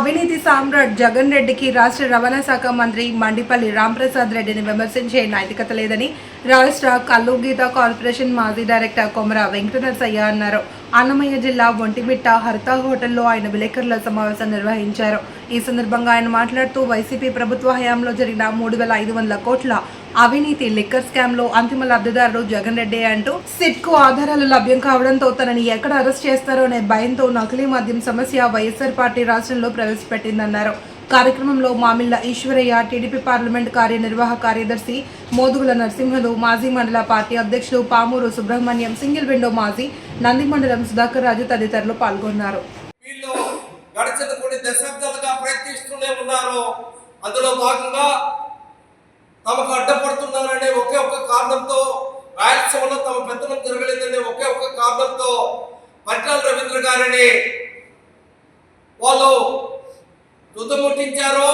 అవినీతి సామ్రాట్ జగన్ రెడ్డికి రాష్ట్ర రవాణా శాఖ మంత్రి మండిపల్లి రాంప్రసాద్ రెడ్డిని విమర్శించే నైతికత లేదని రాష్ట్ర కల్లు గీత కార్పొరేషన్ మాజీ డైరెక్టర్ కొమర వెంకటనరసయ్య అన్నారు. అన్నమయ్య జిల్లా ఒంటిమిట్ట హరిత హోటల్లో ఆయన విలేకరుల సమావేశం నిర్వహించారు. ఈ సందర్భంగా ఆయన మాట్లాడుతూ వైసీపీ ప్రభుత్వ హయాంలో జరిగిన మూడు వేల ఐదు వందల కోట్ల అవినీతి లిక్కర్ స్కామ్లో అంతిమ లబ్ధిదారుడు జగన్ రెడ్డి అంటూ సిట్కు ఆధారాలు లభ్యం కావడంతో తనని ఎక్కడ అరెస్ట్ చేస్తారో అనే భయంతో నకిలీ మద్యం సమస్య వైఎస్ఆర్ పార్టీ రాష్ట్రంలో ప్రవేశపెట్టిందన్నారు. కార్యక్రమంలో మామిళ్ళ ఈశ్వరయ్య టీడీపీ పార్లమెంట్ కార్యనిర్వాహక కార్యదర్శి మోదుగుల నరసింహులు మాజీ మండల పార్టీ అధ్యక్షులు పామూరు సుబ్రహ్మణ్యం సింగిల్ విండో మాజీ నంది మండలం సుధాకర్ రాజు తదితరులు పాల్గొన్నారు. గడిచిన కొన్ని దశాబ్దాలుగా ప్రయత్నిస్తూనే ఉన్నారు. అందులో భాగంగా తమకు అడ్డపడుతున్నారనే ఒకే ఒక్క కారణంతో రాయలసీమలో తమ పెత్తనం జరగలేదనే ఒకే ఒక్క కారణంతో పట్టాల రవీంద్ర గారిని వాళ్ళు తుదముట్టించారు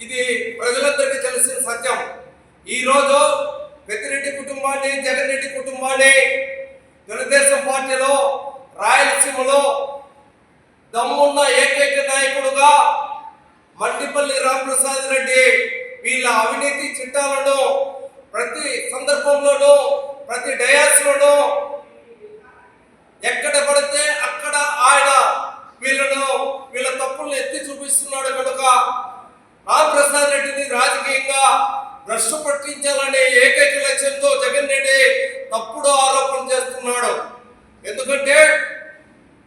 ఇది ప్రజలందరికీ తెలిసిన సత్యం. ఈరోజు పెద్దిరెడ్డి కుటుంబాన్ని జగన్ రెడ్డి కుటుంబాన్ని తెలుగుదేశం పార్టీలో రాయలసీమలో దమ్మున్న ఏకైక నాయకుడుగా మండిపల్లి రామప్రసాద్ రెడ్డి వీళ్ళ అవినీతి చిట్టాలలో ప్రతి సందర్భంలోనూ ప్రతి డయాస్లోనూ ఎక్కడ పడితే అక్కడ ఆయన వీళ్ళను వీళ్ళ తప్పులను ఎత్తి చూపిస్తున్నాడు కనుక రామప్రసాద్ రెడ్డిని రాజకీయంగా భ్రష్టు పట్టించాలనే ఏకైక లక్ష్యంతో జగన్ రెడ్డి తప్పుడు ఆరోపణ చేస్తున్నాడు. ఎందుకంటే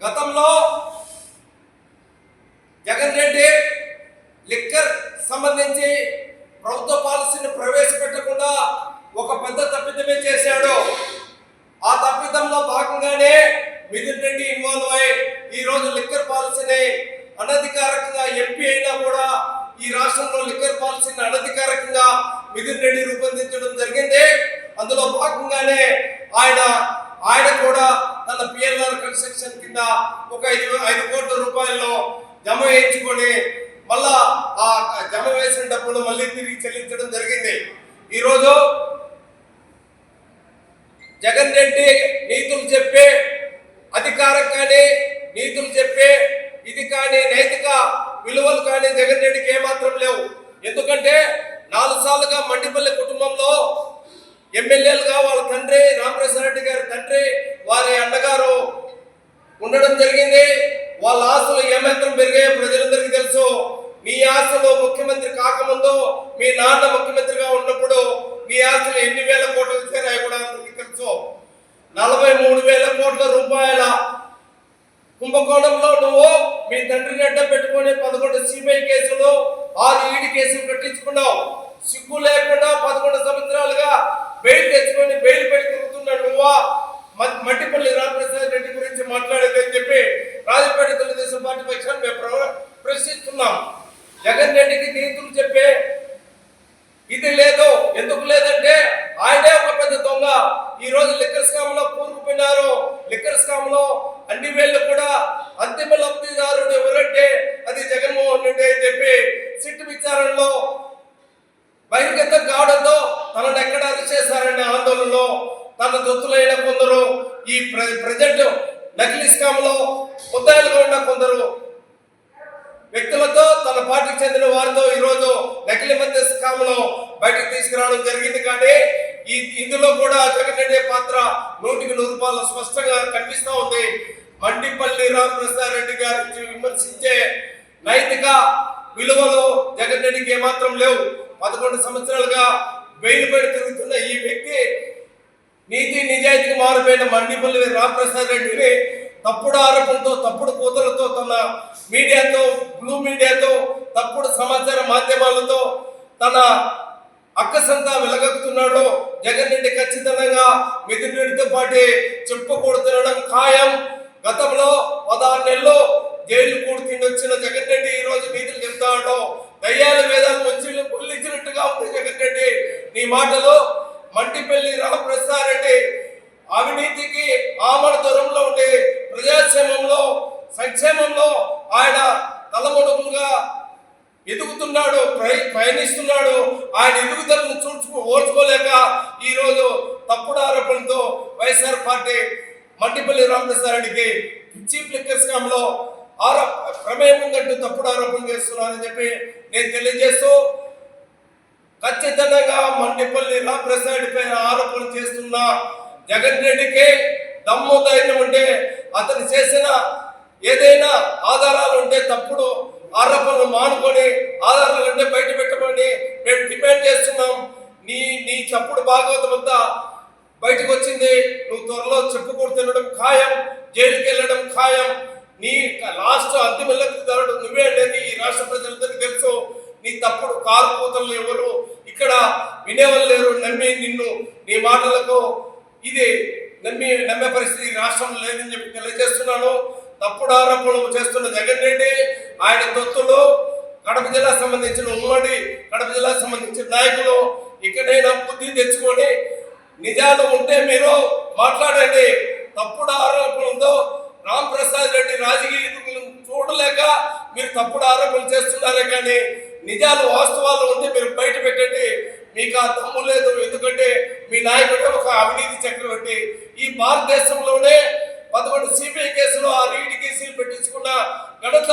గతంలో జగన్ రెడ్డి లిక్కర్ సంబంధించి ప్రభుత్వ పాలసీని ప్రవేశపెట్టకుండా ఒక పెద్ద తప్పిదమే చేశాడు ఆ తప్పిదంలో భాగంగానే మిథున్ రెడ్డి ఇన్వాల్వ్ అయి ఈ రోజు లిక్కర్ పాలసీని అనధికారికంగా ఎంపీ అయినా కూడా ఈ రాష్ట్రంలో లిక్కర్ పాలసీని అనధికారికంగా మిథున్ రెడ్డి రూపొందించడం జరిగింది అందులో భాగంగానే ఆయన ఆయన కూడా తన కన్స్ట్రక్షన్ కింద ఒక ఐదు ఐదు కోట్ల రూపాయలు జమ వేయించుకొని మళ్ళా ఆ జమ వేసిన డబ్బులు మళ్ళీ తిరిగి చెల్లించడం జరిగింది. ఈరోజు జగన్ రెడ్డి నీతులు చెప్పే అధికారం కానీ నీతులు చెప్పే ఇది కానీ నైతిక విలువలు కానీ జగన్ రెడ్డికి ఏమాత్రం లేవు. ఎందుకంటే నాలుగు సార్లుగా మండిపల్లి కుటుంబంలో ఎమ్మెల్యేలుగా వాళ్ళ తండ్రి రామప్రసాద్ రెడ్డి గారి తండ్రి వారి అండగారు ఉండడం జరిగింది. వాళ్ళ ఆస్తులు ఏమాత్రం పెరిగాయో ప్రజలందరికీ తెలుసు. మీ ఆస్తులు ముఖ్యమంత్రి కాకముందు మీ నాన్న ముఖ్యమంత్రిగా ఉన్నప్పుడు మీ ఆస్తులు ఎన్ని వేల కోట్లు ఇచ్చారో కూడా అందరికీ తెలుసు. నలభై మూడు వేల కోట్ల రూపాయల కుంభకోణంలో నువ్వు మీ తండ్రిని గడ్డ పెట్టుకొని పదకొండు సిబిఐ కేసులు ఆరు ఈడి కేసులు కట్టించుకున్నావు. సిగ్గు లేకుండా పదకొండు సంవత్సరాలుగా బెయిల్ తెచ్చుకొని బెయిల్ పెట్టి తిరుగుతున్న నువ్వా మ- మట్టిపల్లి రామప్రసాద్ రెడ్డి గురించి మాట్లాడేదని చెప్పి రాజపేట తెలుగుదేశం పార్టీ పక్షాన్ని మేము ప్రశ్నిస్తున్నాం. జగన్ రెడ్డికి నీతులు చెప్పే ఇది లేదు. ఎందుకు లేదంటే ఆయనే ఒక పెద్ద దొంగ. ఈ రోజు లిక్కర్ స్కామ్లో కూరుకుపోయినారు. లిక్కర్ స్కామ్లో అన్ని వేళ్ళు కూడా అంతిమ లబ్ధిదారుడు ఎవరంటే అది జగన్మోహన్ రెడ్డి అని చెప్పి సిట్టు విచారణలో బహిర్గతం కావడంతో తనను ఎక్కడ అరెస్ట్ చేశారనే ఆందోళనలో తన దొత్తులైన కొందరు ఈ ప్రజెంట్ నకిలీ స్కామ్లో ముద్దాయిలుగా ఉన్న కొందరు వ్యక్తులతో తన పార్టీకి చెందిన వారితో ఈరోజు నకిలీ మధ్య స్కామ్లో బయటకు తీసుకురావడం జరిగింది. కానీ ఈ ఇందులో కూడా జగన్ పాత్ర నూటికి నూరు రూపాయలు స్పష్టంగా కనిపిస్తా ఉంది. మండిపల్లి రామప్రసాద్ రెడ్డి గారి విమర్శించే నైతిక విలువలు జగన్ రెడ్డికి ఏమాత్రం లేవు. పదకొండు సంవత్సరాలుగా బెయిల్ పడి తిరుగుతున్న ఈ వ్యక్తి నీతి నిజాయితీకి మారిపోయిన మండిపల్లి రామప్రసాద్ రెడ్డిని తప్పుడు ఆరోపణతో తప్పుడు కూతులతో తన మీడియాతో బ్లూ మీడియాతో తప్పుడు సమాచార మాధ్యమాలతో తన అక్కసంతా వెలగక్కుతున్నాడు. జగన్ రెడ్డి ఖచ్చితంగా మిథున్ పాటే పాటు చెప్పుకూడుతుండడం ఖాయం. గతంలో పదహారు నెలలు జైలు కూడి వచ్చిన జగన్ రెడ్డి ఈ రోజు నీతులు చెప్తాడు. దయ్యాల వేదాలు వచ్చి పొల్లించినట్టుగా ఉంది జగన్ రెడ్డి. నీ మాటలు మంటిపల్లి రామప్రసాద్ రెడ్డి అవినీతికి ఆమడ దూరంలో ఉండే ప్రజాక్షేమంలో సంక్షేమంలో ఆయన తలముడుగులుగా ఎదుగుతున్నాడు పయనిస్తున్నాడు ఆయన ఎదుగుదలను చూడ్చుకో ఓర్చుకోలేక ఈరోజు తప్పుడు ఆరోపణతో వైఎస్ఆర్ పార్టీ మంటిపల్లి రామప్రసాద్ రెడ్డికి చీఫ్ లిక్కర్ స్కామ్ ఆరో ప్రమేయం ఉందంటూ తప్పుడు ఆరోపణ చేస్తున్నారని చెప్పి నేను తెలియజేస్తూ ఖచ్చితంగా మండిపల్లి రామప్రసాద్ పైన ఆరోపణలు చేస్తున్న జగన్ రెడ్డికి దమ్ము ధైర్యం ఉంటే అతను చేసిన ఏదైనా ఆధారాలు ఉంటే తప్పుడు ఆరోపణలు మానుకొని ఆధారాలు ఉంటే బయట పెట్టమని మేము డిమాండ్ చేస్తున్నాం. నీ నీ చప్పుడు భాగవతం అంతా బయటకు వచ్చింది. నువ్వు త్వరలో చెప్పుకూడు తినడం ఖాయం జైలుకి వెళ్ళడం ఖాయం. నీ లాస్ట్ అంతిమ లబ్ధిదారుడు నువ్వే అనేది ఈ రాష్ట్ర ప్రజలందరికీ తెలుసు. నీ తప్పుడు కారు కూతలు ఎవరు? ఇక్కడ వినేవాళ్ళు లేరు నమ్మి నిన్ను. నీ మాటలకు ఇది నమ్మి నమ్మే పరిస్థితి రాష్ట్రం రాష్ట్రంలో లేదని చెప్పి తెలియజేస్తున్నాను. తప్పుడు ఆరోపణలు చేస్తున్న జగన్ రెడ్డి ఆయన తొత్తులు కడప జిల్లా సంబంధించిన ఉమ్మడి కడప జిల్లా సంబంధించిన నాయకులు ఇక్కడైనా బుద్ధి తెచ్చుకొని నిజాలు ఉంటే మీరు మాట్లాడండి. తప్పుడు ఆరోపణలతో రామ్ ప్రసాద్ రెడ్డి రాజకీయ చూడలేక మీరు తప్పుడు ఆరోపణలు చేస్తున్నారే కానీ నిజాలు వాస్తవాలు ఉంటే మీరు బయట పెట్టండి. మీకు ఆ తమ్ము లేదు. ఎందుకంటే మీ నాయకుడే ఒక అవినీతి చక్రవర్తి. ఈ భారతదేశంలోనే పదకొండు సిబిఐ కేసులో ఆ రీడ్ కేసులు పెట్టించుకున్న ఘనత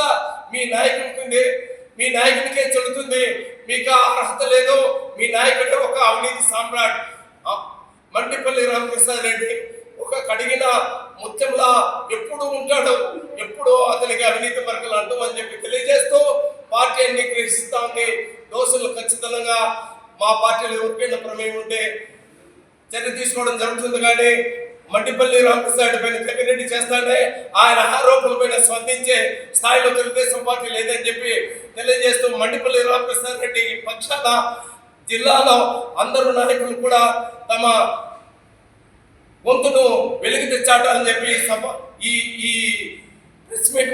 మీ నాయకుడికి మీ నాయకుడికే చెల్లుతుంది. మీకు ఆ అర్హత లేదు. మీ నాయకుడే ఒక అవినీతి సామ్రాట్. మండిపల్లి రామకృష్ణ రెడ్డి ఒక కడిగిన ముత్యంలా ఎప్పుడు ఉంటాడు. ఎప్పుడు అతనికి అవినీతి మరకలు అంటూ అని చెప్పి తెలియజేస్తూ పార్టీ అన్ని గ్రహిస్తా ఉంది. దోషులు ఖచ్చితంగా మా పార్టీలో ఎవరికైనా ప్రమేయం ఉంటే చర్య తీసుకోవడం జరుగుతుంది కానీ మట్టిపల్లి రామకృష్ణ పైన జగన్ రెడ్డి చేస్తానే ఆయన ఆరోపణల పైన స్పందించే స్థాయిలో తెలుగుదేశం పార్టీ లేదని చెప్పి తెలియజేస్తూ మండిపల్లి రామకృష్ణ రెడ్డి పక్షాన జిల్లాలో అందరూ నాయకులు కూడా తమ గొంతును వెలుగు తెచ్చాటాలని చెప్పి సభ ఈ ఈ ప్రెస్ మీట్